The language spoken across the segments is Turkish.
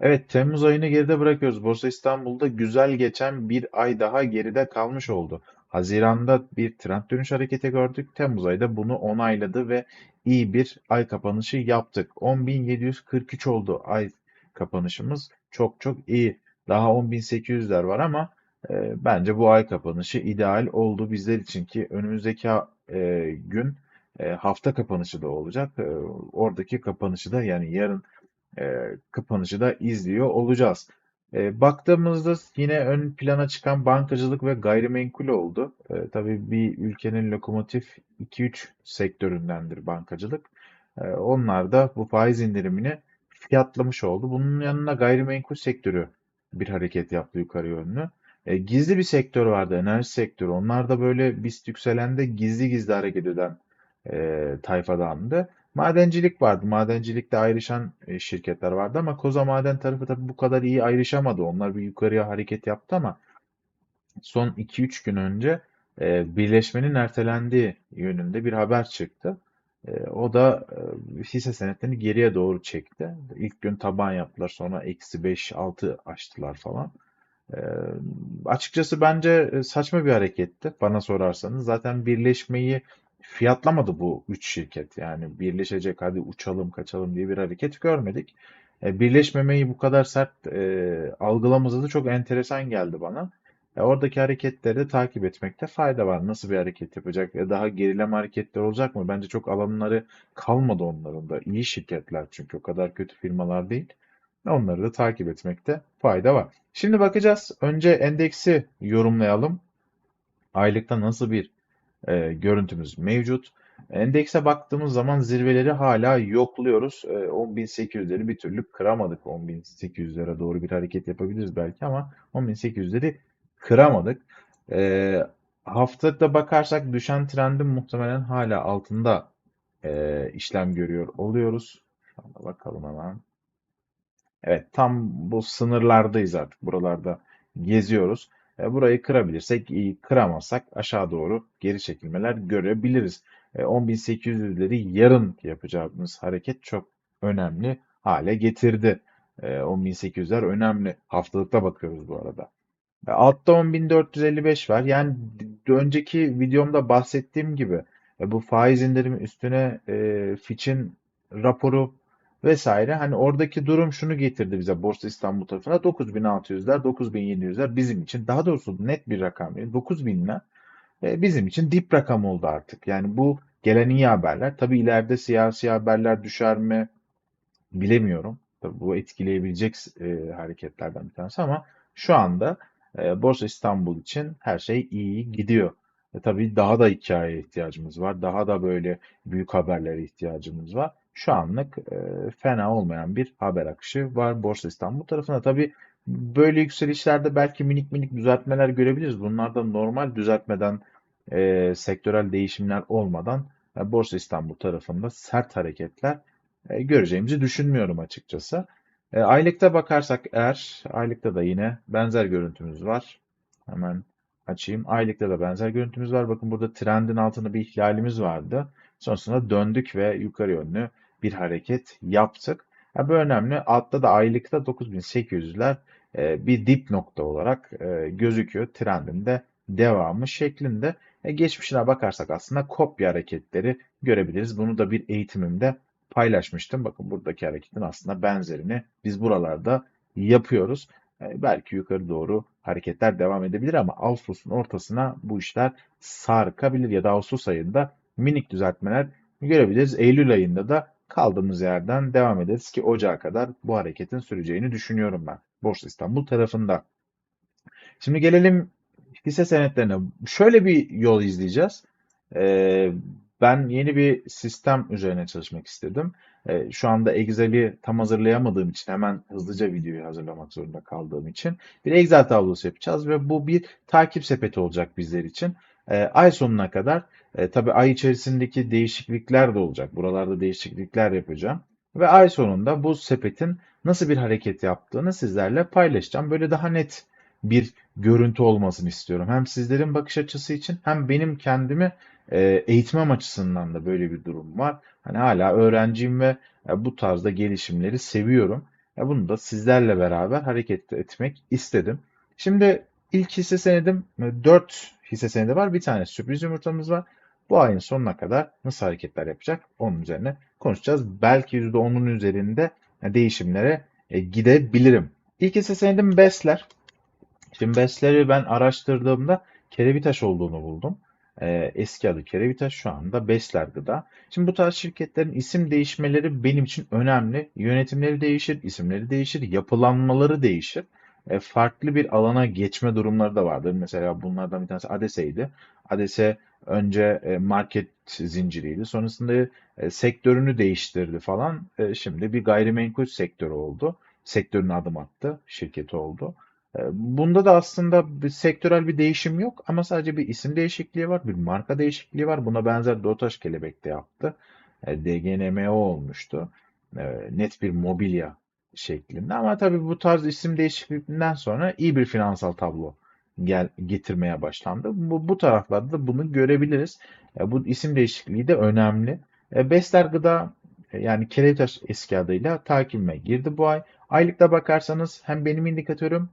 Evet, Temmuz ayını geride bırakıyoruz. Borsa İstanbul'da güzel geçen bir ay daha geride kalmış oldu. Haziran'da bir trend dönüş hareketi gördük. Temmuz ayı da bunu onayladı ve iyi bir ay kapanışı yaptık. 10.743 oldu ay kapanışımız. Çok çok iyi. Daha 10.800'ler var ama e, bence bu ay kapanışı ideal oldu bizler için ki önümüzdeki e, gün e, hafta kapanışı da olacak. E, oradaki kapanışı da yani yarın e, kapanışı da izliyor olacağız. E, baktığımızda yine ön plana çıkan bankacılık ve gayrimenkul oldu. E, tabii bir ülkenin lokomotif 2-3 sektöründendir bankacılık. E, onlar da bu faiz indirimini fiyatlamış oldu. Bunun yanına gayrimenkul sektörü bir hareket yaptı yukarı yönlü. E, gizli bir sektör vardı, enerji sektörü. Onlar da böyle BIST yükselende gizli gizli hareket eden e, tayfadandı. Madencilik vardı. Madencilikte ayrışan e, şirketler vardı ama Koza Maden tarafı tabii bu kadar iyi ayrışamadı. Onlar bir yukarıya hareket yaptı ama son 2-3 gün önce e, birleşmenin ertelendiği yönünde bir haber çıktı. E, o da hisse senetlerini geriye doğru çekti. İlk gün taban yaptılar sonra eksi 5-6 açtılar falan. Açıkçası bence saçma bir hareketti bana sorarsanız. Zaten birleşmeyi fiyatlamadı bu üç şirket. Yani birleşecek hadi uçalım kaçalım diye bir hareket görmedik. E, birleşmemeyi bu kadar sert e, algılamamız da çok enteresan geldi bana. E, oradaki hareketleri de takip etmekte fayda var. Nasıl bir hareket yapacak? Ya daha gerileme hareketler olacak mı? Bence çok alanları kalmadı onların da. İyi şirketler çünkü o kadar kötü firmalar değil. Onları da takip etmekte fayda var. Şimdi bakacağız. Önce endeksi yorumlayalım. Aylıkta nasıl bir e, görüntümüz mevcut. Endekse baktığımız zaman zirveleri hala yokluyoruz. E, 10.800'leri bir türlü kıramadık. 10.800'lere doğru bir hareket yapabiliriz belki ama 10.800'leri kıramadık. E, haftada bakarsak düşen trendin muhtemelen hala altında e, işlem görüyor oluyoruz. Şu anda bakalım hemen. Evet tam bu sınırlardayız artık buralarda geziyoruz. E, burayı kırabilirsek iyi, kıramazsak aşağı doğru geri çekilmeler görebiliriz. E, 10.800'leri yarın yapacağımız hareket çok önemli hale getirdi. E, 10.800'ler önemli. Haftalıkta bakıyoruz bu arada. E, altta 10.455 var. Yani önceki videomda bahsettiğim gibi e, bu faiz indirimi üstüne e, Fitch'in raporu vesaire. Hani oradaki durum şunu getirdi bize Borsa İstanbul tarafına 9600'ler 9700'ler bizim için daha doğrusu net bir rakam değil 9000'ler e, bizim için dip rakam oldu artık. Yani bu gelen iyi haberler. Tabii ileride siyasi haberler düşer mi bilemiyorum. Tabii bu etkileyebilecek e, hareketlerden bir tanesi ama şu anda e, Borsa İstanbul için her şey iyi gidiyor. E, tabii daha da hikaye ihtiyacımız var. Daha da böyle büyük haberlere ihtiyacımız var şu anlık e, fena olmayan bir haber akışı var Borsa İstanbul tarafında. Tabii böyle yükselişlerde belki minik minik düzeltmeler görebiliriz. Bunlar da normal düzeltmeden e, sektörel değişimler olmadan e, Borsa İstanbul tarafında sert hareketler e, göreceğimizi düşünmüyorum açıkçası. E, aylıkta bakarsak eğer aylıkta da yine benzer görüntümüz var. Hemen açayım. Aylıkta da benzer görüntümüz var. Bakın burada trendin altında bir ihlalimiz vardı. Sonrasında döndük ve yukarı yönlü bir hareket yaptık. Yani bu önemli. Altta da aylıkta 9800'ler e, bir dip nokta olarak e, gözüküyor. Trendinde devamı şeklinde. E, geçmişine bakarsak aslında kopya hareketleri görebiliriz. Bunu da bir eğitimimde paylaşmıştım. Bakın buradaki hareketin aslında benzerini biz buralarda yapıyoruz. Belki yukarı doğru hareketler devam edebilir ama Ağustos'un ortasına bu işler sarkabilir ya da Ağustos ayında minik düzeltmeler görebiliriz. Eylül ayında da kaldığımız yerden devam ederiz ki Ocağa kadar bu hareketin süreceğini düşünüyorum ben. Borsa İstanbul tarafında. Şimdi gelelim hisse senetlerine. Şöyle bir yol izleyeceğiz. Ee, ben yeni bir sistem üzerine çalışmak istedim. Ee, şu anda Excel'i tam hazırlayamadığım için hemen hızlıca videoyu hazırlamak zorunda kaldığım için bir Excel tablosu yapacağız ve bu bir takip sepeti olacak bizler için. Ee, ay sonuna kadar e, tabii ay içerisindeki değişiklikler de olacak. Buralarda değişiklikler yapacağım. Ve ay sonunda bu sepetin nasıl bir hareket yaptığını sizlerle paylaşacağım. Böyle daha net bir görüntü olmasını istiyorum. Hem sizlerin bakış açısı için hem benim kendimi e, eğitmem açısından da böyle bir durum var. Hani hala öğrenciyim ve e, bu tarzda gelişimleri seviyorum. E, bunu da sizlerle beraber hareket etmek istedim. Şimdi ilk hisse senedim 4 hisse senedi var. Bir tane sürpriz yumurtamız var. Bu ayın sonuna kadar nasıl hareketler yapacak onun üzerine konuşacağız. Belki %10'un üzerinde değişimlere e, gidebilirim. İlk hisse senedim BES'ler. Şimdi BES'leri ben araştırdığımda Kerevitaş olduğunu buldum. Ee, eski adı Kerevitaş şu anda Besler Gıda. Şimdi bu tarz şirketlerin isim değişmeleri benim için önemli. Yönetimleri değişir, isimleri değişir, yapılanmaları değişir. E, farklı bir alana geçme durumları da vardır. Mesela bunlardan bir tanesi Adese'ydi. Adese önce e, market zinciriydi. Sonrasında e, sektörünü değiştirdi falan. E, şimdi bir gayrimenkul sektörü oldu. Sektörüne adım attı. Şirketi oldu. Bunda da aslında bir sektörel bir değişim yok ama sadece bir isim değişikliği var, bir marka değişikliği var. Buna benzer Dotaş Kelebek de yaptı. DGNMO olmuştu. E, net bir mobilya şeklinde. Ama tabii bu tarz isim değişikliğinden sonra iyi bir finansal tablo gel getirmeye başlandı. Bu, bu taraflarda da bunu görebiliriz. Bu isim değişikliği de önemli. Besler Gıda yani Kelebitaş eski adıyla takibime girdi bu ay. Aylıkta bakarsanız hem benim indikatörüm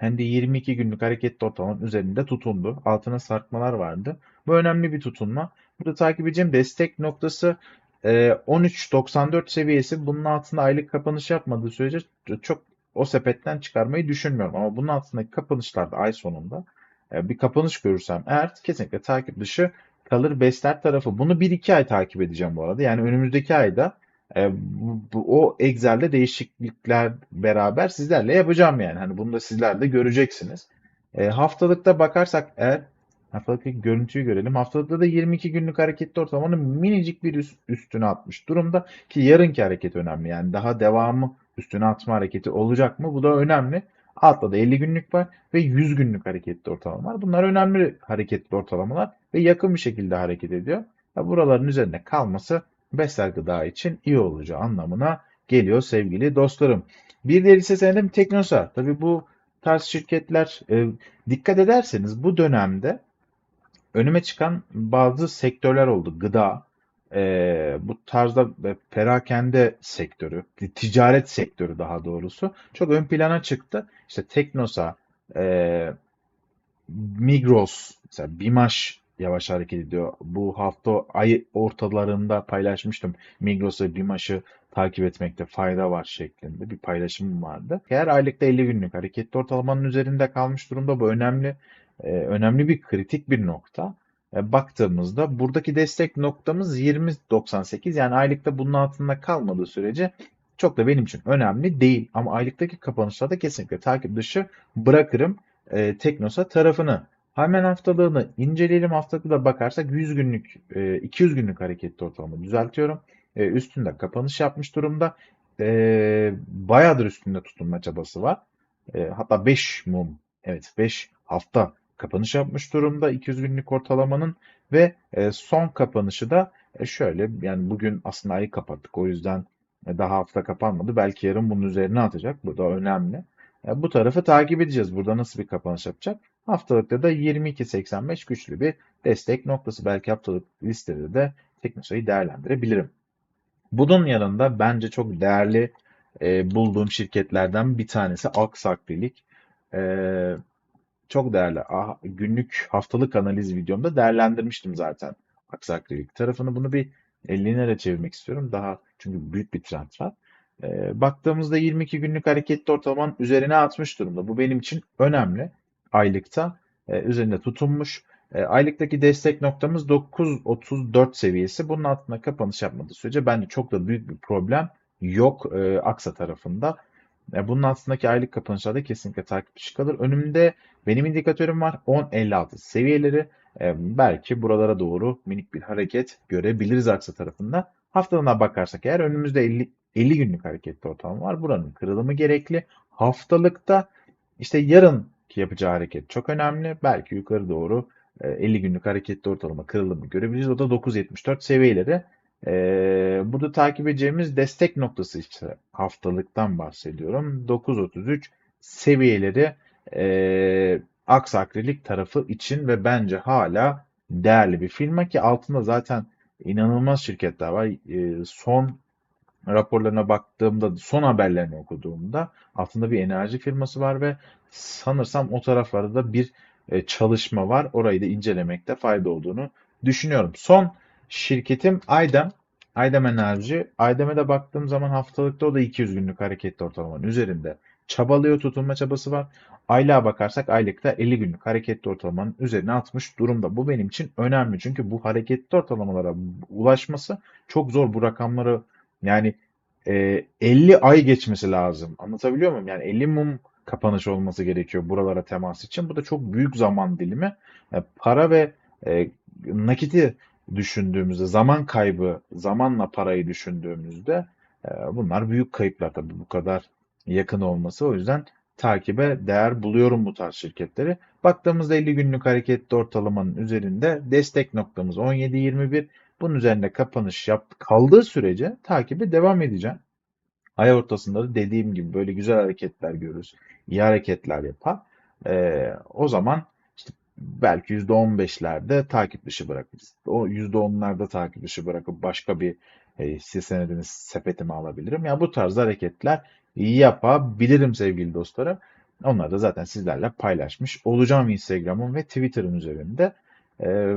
hem de 22 günlük hareketli ortalamanın üzerinde tutundu. Altına sarkmalar vardı. Bu önemli bir tutunma. Burada takip edeceğim destek noktası 13.94 e, seviyesi. Bunun altında aylık kapanış yapmadığı sürece çok o sepetten çıkarmayı düşünmüyorum. Ama bunun altındaki kapanışlarda ay sonunda e, bir kapanış görürsem eğer kesinlikle takip dışı kalır besler tarafı. Bunu 1-2 ay takip edeceğim bu arada. Yani önümüzdeki ayda e, bu, bu, o Excel'de değişiklikler beraber sizlerle yapacağım yani. Hani bunu da sizler de göreceksiniz. E, haftalıkta bakarsak eğer haftalık görüntüyü görelim. Haftalıkta da 22 günlük hareketli ortalamanın minicik bir üst, üstüne atmış durumda ki yarınki hareket önemli. Yani daha devamı üstüne atma hareketi olacak mı? Bu da önemli. Altta da 50 günlük var ve 100 günlük hareketli ortalama var. Bunlar önemli hareketli ortalamalar ve yakın bir şekilde hareket ediyor. Buraların üzerinde kalması besler gıda için iyi olacağı anlamına geliyor sevgili dostlarım. Bir diğer ise senedim Teknosa. Tabii bu tarz şirketler e, dikkat ederseniz bu dönemde önüme çıkan bazı sektörler oldu. Gıda, e, bu tarzda perakende sektörü, ticaret sektörü daha doğrusu çok ön plana çıktı. İşte Teknosa, e, Migros, mesela Bimaş yavaş hareket ediyor. Bu hafta ay ortalarında paylaşmıştım. Migros ve Bimaş'ı takip etmekte fayda var şeklinde bir paylaşımım vardı. Eğer aylıkta 50 günlük hareketli ortalamanın üzerinde kalmış durumda bu önemli e, önemli bir kritik bir nokta. E, baktığımızda buradaki destek noktamız 20.98 yani aylıkta bunun altında kalmadığı sürece çok da benim için önemli değil. Ama aylıktaki kapanışlarda kesinlikle takip dışı bırakırım e, Teknosa tarafını. Hemen haftalığını inceleyelim. Haftalıkta da bakarsak 100 günlük, 200 e, günlük hareketli ortalama düzeltiyorum. E, üstünde kapanış yapmış durumda. E, bayağıdır üstünde tutunma çabası var. Hatta 5 mum, evet 5 hafta kapanış yapmış durumda 200 günlük ortalamanın ve son kapanışı da şöyle yani bugün aslında ayı kapattık o yüzden daha hafta kapanmadı. Belki yarın bunun üzerine atacak. Bu da önemli. Bu tarafı takip edeceğiz. Burada nasıl bir kapanış yapacak? Haftalıkta da 22.85 güçlü bir destek noktası. Belki haftalık listede de Teknosa'yı değerlendirebilirim. Bunun yanında bence çok değerli e, bulduğum şirketlerden bir tanesi Aksakrilik. E, çok değerli. Ah, günlük haftalık analiz videomda değerlendirmiştim zaten Aksakrilik tarafını. Bunu bir 50 lira çevirmek istiyorum. Daha çünkü büyük bir trend var. E, baktığımızda 22 günlük hareketli ortalamanın üzerine atmış durumda. Bu benim için önemli aylıkta e, üzerinde tutunmuş. E, aylıktaki destek noktamız 9.34 seviyesi. Bunun altında kapanış yapmadığı sürece bence çok da büyük bir problem yok e, Aksa tarafında. E, bunun altındaki aylık kapanışlarda kesinlikle takipçi kalır. Önümde benim indikatörüm var 10.56 seviyeleri. E, belki buralara doğru minik bir hareket görebiliriz Aksa tarafında. Haftalığına bakarsak eğer önümüzde 50, 50 günlük hareketli ortalama var. Buranın kırılımı gerekli. Haftalıkta işte yarın yapacağı hareket çok önemli. Belki yukarı doğru 50 e, günlük hareketli ortalama kırılımı görebiliriz. O da 9.74 seviyeleri. Ee, burada takip edeceğimiz destek noktası işte haftalıktan bahsediyorum. 9.33 seviyeleri e, tarafı için ve bence hala değerli bir firma ki altında zaten inanılmaz şirketler var. E, son raporlarına baktığımda, son haberlerini okuduğumda altında bir enerji firması var ve sanırsam o taraflarda da bir e, çalışma var. Orayı da incelemekte fayda olduğunu düşünüyorum. Son şirketim Aydem. Aydem Enerji. Aydem'e de baktığım zaman haftalıkta o da 200 günlük hareketli ortalamanın üzerinde çabalıyor, tutunma çabası var. Aylığa bakarsak aylıkta 50 günlük hareketli ortalamanın üzerine atmış durumda. Bu benim için önemli çünkü bu hareketli ortalamalara ulaşması çok zor. Bu rakamları yani e, 50 ay geçmesi lazım. Anlatabiliyor muyum? Yani 50 mum kapanış olması gerekiyor buralara temas için. Bu da çok büyük zaman dilimi. E, para ve e, nakiti düşündüğümüzde, zaman kaybı, zamanla parayı düşündüğümüzde e, bunlar büyük kayıplar tabii bu kadar yakın olması. O yüzden takibe değer buluyorum bu tarz şirketleri. Baktığımızda 50 günlük hareketli ortalamanın üzerinde destek noktamız 17.21. Bunun üzerinde kapanış yaptı. Kaldığı sürece takibe devam edeceğim. Ay ortasında da dediğim gibi böyle güzel hareketler görürüz. iyi hareketler yapar. Ee, o zaman işte belki %15'lerde takip dışı bırakırız. O %10'larda takip dışı bırakıp başka bir e, hisse senedini sepetime alabilirim. Ya yani bu tarz hareketler yapabilirim sevgili dostlarım. Onları da zaten sizlerle paylaşmış olacağım Instagram'ın ve Twitter'ın üzerinde. E,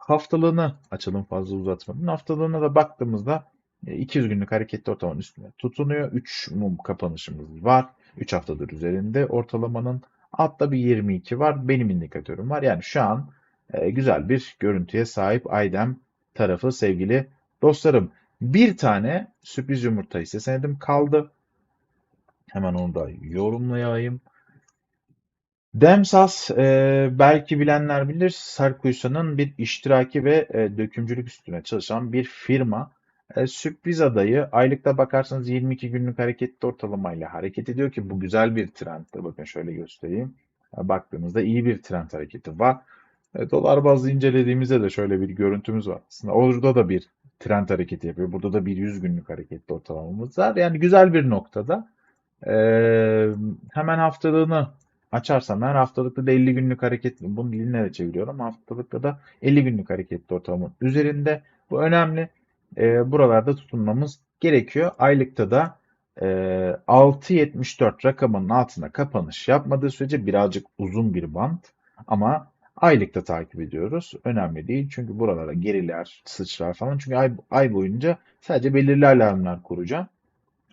haftalığını açalım fazla uzatmadan. Haftalığına da baktığımızda 200 günlük hareketli ortalamanın üstüne tutunuyor. 3 mum kapanışımız var. 3 haftadır üzerinde ortalamanın. Altta bir 22 var. Benim indikatörüm var. Yani şu an e, güzel bir görüntüye sahip Aydem tarafı sevgili dostlarım. Bir tane sürpriz yumurta hisse senedim kaldı. Hemen onu da yorumlayayım. Demsas e, belki bilenler bilir Sarkuysan'ın bir iştiraki ve e, dökümcülük üstüne çalışan bir firma. E, sürpriz adayı aylıkta bakarsanız 22 günlük hareketli ortalamayla hareket ediyor ki bu güzel bir trenddir. Bakın şöyle göstereyim. E, baktığımızda iyi bir trend hareketi var. E, dolar bazlı incelediğimizde de şöyle bir görüntümüz var. Aslında orada da bir trend hareketi yapıyor. Burada da bir 100 günlük hareketli ortalamamız var. Yani güzel bir noktada. Ee, hemen haftalığını açarsam her haftalıkta da 50 günlük hareketli. Bunu diline de çeviriyorum. Haftalıkta da 50 günlük hareketli ortalama üzerinde. Bu önemli. Ee, buralarda tutunmamız gerekiyor. Aylıkta da e, 6.74 rakamının altına kapanış yapmadığı sürece birazcık uzun bir bant ama aylıkta takip ediyoruz. Önemli değil çünkü buralara geriler, sıçrar falan. Çünkü ay, ay boyunca sadece belirli alarmlar kuracağım.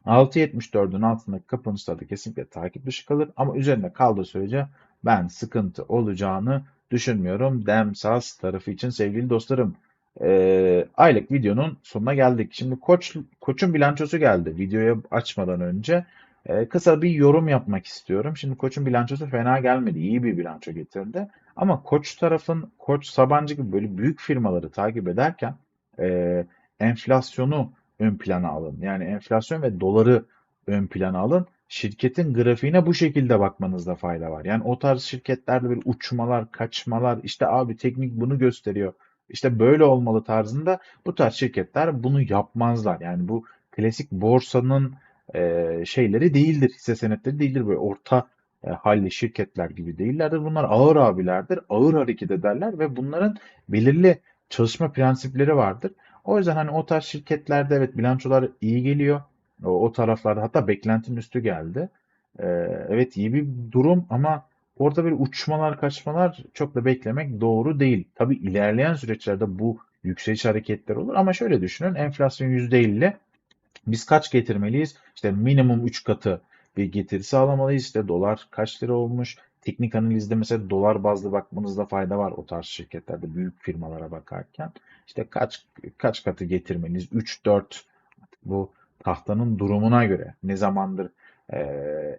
6.74'ün altındaki kapanışlarda kesinlikle takip dışı kalır ama üzerinde kaldığı sürece ben sıkıntı olacağını düşünmüyorum. Demsas tarafı için sevgili dostlarım. E, aylık videonun sonuna geldik. Şimdi Koç Koç'un bilançosu geldi. Videoya açmadan önce e, kısa bir yorum yapmak istiyorum. Şimdi Koç'un bilançosu fena gelmedi. İyi bir bilanço getirdi. Ama Koç tarafın Koç Sabancı gibi böyle büyük firmaları takip ederken e, enflasyonu ön plana alın. Yani enflasyon ve doları ön plana alın. Şirketin grafiğine bu şekilde bakmanızda fayda var. Yani o tarz şirketlerde bir uçmalar, kaçmalar, işte abi teknik bunu gösteriyor. İşte böyle olmalı tarzında bu tarz şirketler bunu yapmazlar. Yani bu klasik borsanın e, şeyleri değildir, hisse senetleri değildir. Böyle orta e, halli şirketler gibi değillerdir. Bunlar ağır abilerdir, ağır hareket ederler ve bunların belirli çalışma prensipleri vardır. O yüzden hani o tarz şirketlerde evet bilançolar iyi geliyor. O, o taraflarda hatta beklentinin üstü geldi. Ee, evet iyi bir durum ama orada bir uçmalar kaçmalar çok da beklemek doğru değil. Tabii ilerleyen süreçlerde bu yükseliş hareketleri olur ama şöyle düşünün enflasyon %50 biz kaç getirmeliyiz? İşte minimum 3 katı bir getiri sağlamalıyız. İşte dolar kaç lira olmuş? Teknik analizde mesela dolar bazlı bakmanızda fayda var o tarz şirketlerde büyük firmalara bakarken. İşte kaç kaç katı getirmeniz 3 4 bu tahtanın durumuna göre ne zamandır e,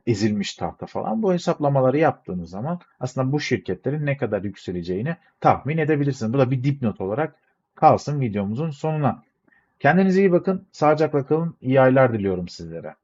ezilmiş tahta falan bu hesaplamaları yaptığınız zaman aslında bu şirketlerin ne kadar yükseleceğini tahmin edebilirsiniz. Bu da bir dipnot olarak kalsın videomuzun sonuna. Kendinize iyi bakın, sağlıcakla kalın, iyi aylar diliyorum sizlere.